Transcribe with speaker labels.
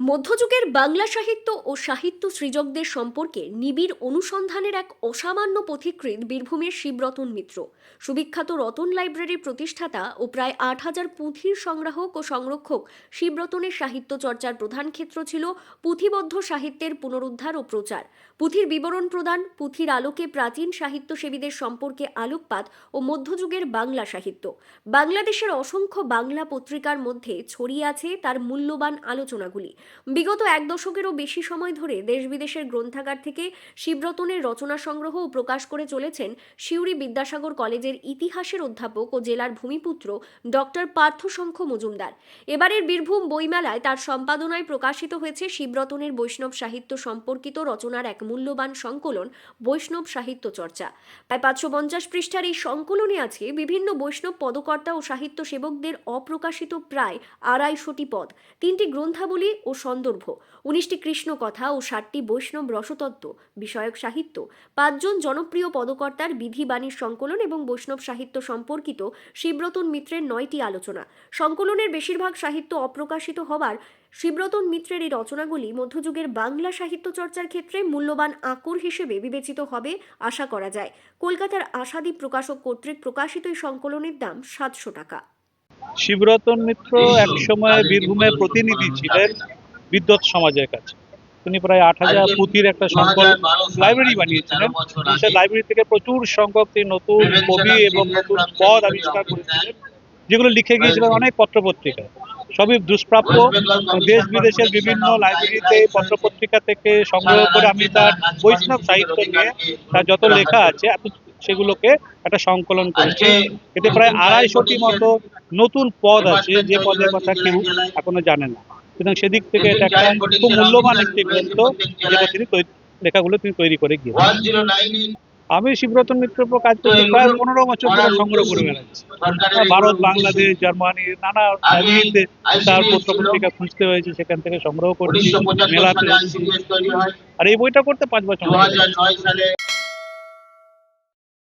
Speaker 1: মধ্যযুগের বাংলা সাহিত্য ও সাহিত্য সৃজকদের সম্পর্কে নিবিড় অনুসন্ধানের এক অসামান্য পথিকৃৎ বীরভূমের শিবরতন মিত্র। সুবিখ্যাত রতন লাইব্রেরির প্রতিষ্ঠাতা ও প্রায় আট হাজার পুঁথির সংগ্রাহক ও সংরক্ষক শিবরতনের সাহিত্য চর্চার প্রধান ক্ষেত্র ছিল পুঁথিবদ্ধ সাহিত্যের পুনরুদ্ধার ও প্রচার। পুঁথির বিবরণ প্রদান, পুঁথির আলোকে প্রাচীন সাহিত্যসেবীদের সম্পর্কে আলোকপাত ও মধ্যযুগের বাংলা সাহিত্য। বাংলাদেশের অসংখ্য বাংলা পত্রিকার মধ্যে ছড়িয়ে আছে তার মূল্যবান আলোচনাগুলি। বিগত এক দশকেরও বেশি সময় ধরে দেশ বিদেশের গ্রন্থাগার থেকে শিবরতনের রচনা সংগ্রহ ও প্রকাশ করে চলেছেন সিউড়ি বিদ্যাসাগর কলেজের ইতিহাসের অধ্যাপক ও জেলার ভূমিপুত্র ডক্টর পার্থশঙ্খ মজুমদার। এবারের বীরভূম বইমেলায় তার সম্পাদনায় প্রকাশিত হয়েছে শিবরতনের বৈষ্ণব সাহিত্য সম্পর্কিত রচনার এক মূল্যবান সংকলন, বৈষ্ণব সাহিত্য চর্চা। প্রায় পাঁচশো পঞ্চাশ পৃষ্ঠার এই সংকলনে আছে বিভিন্ন বৈষ্ণব পদকর্তা ও সাহিত্য সেবকদের অপ্রকাশিত প্রায় আড়াইশোটি পদ, তিনটি গ্রন্থাবলী ও সন্দর্ভ। উনিশটি কৃষ্ণ কথা ও ষাটটি বৈষ্ণব রসতত্ত্ব, বিষয়ক সাহিত্য, পাঁচজন জনপ্রিয় পদকর্তার বিধিবাণীর সংকলন এবং বৈষ্ণব সাহিত্য সম্পর্কিত শিবরতন মিত্রের নয়টি আলোচনা। সংকলনের বেশিরভাগ সাহিত্য অপ্রকাশিত হবার শিবরতন মিত্রের এই রচনাগুলি মধ্যযুগের বাংলা সাহিত্য চর্চার ক্ষেত্রে মূল্যবান আঁকর হিসেবে বিবেচিত হবে আশা করা যায়। কলকাতার আশাদীপ প্রকাশক কর্তৃক প্রকাশিত এই সংকলনের দাম সাতশো টাকা।
Speaker 2: শিবরতন মিত্র একসময় বীরভূমের প্রতিনিধি ছিলেন। বিদ্যুৎ সমাজের কাছে। তিনি প্রায় আট হাজার পুঁথির একটা সংকল লাইব্রেরি বানিয়েছিলেন। সেই লাইব্রেরি থেকে প্রচুর সংখ্যক তিনি নতুন কবি এবং নতুন পদ আবিষ্কার করেছিলেন যেগুলো লিখে গিয়েছিলেন অনেক পত্রপত্রিকায় সবই দুষ্প্রাপ্য। দেশ বিদেশের বিভিন্ন লাইব্রেরিতে পত্রপত্রিকা থেকে সংগ্রহ করে আমি তার বৈষ্ণব সাহিত্য নিয়ে তার যত লেখা আছে এত সেগুলোকে একটা সংকলন করেছি। এতে প্রায় আড়াইশোটি মতো নতুন পদ আছে যে পদের কথা কেউ এখনও জানে না। সুতরাং সেদিক থেকে এটা একটা খুব মূল্যবান একটি গ্রন্থ যেটা তিনি লেখাগুলো তিনি তৈরি করে গিয়েছেন। আমি শিবরতন উপর কাজ করছি প্রায় পনেরো বছর ধরে সংগ্রহ করে বেড়াচ্ছি ভারত বাংলাদেশ জার্মানি নানা তার পত্র পত্রিকা খুঁজতে হয়েছে সেখান থেকে সংগ্রহ করছি। মেলাতে আর এই বইটা করতে পাঁচ বছর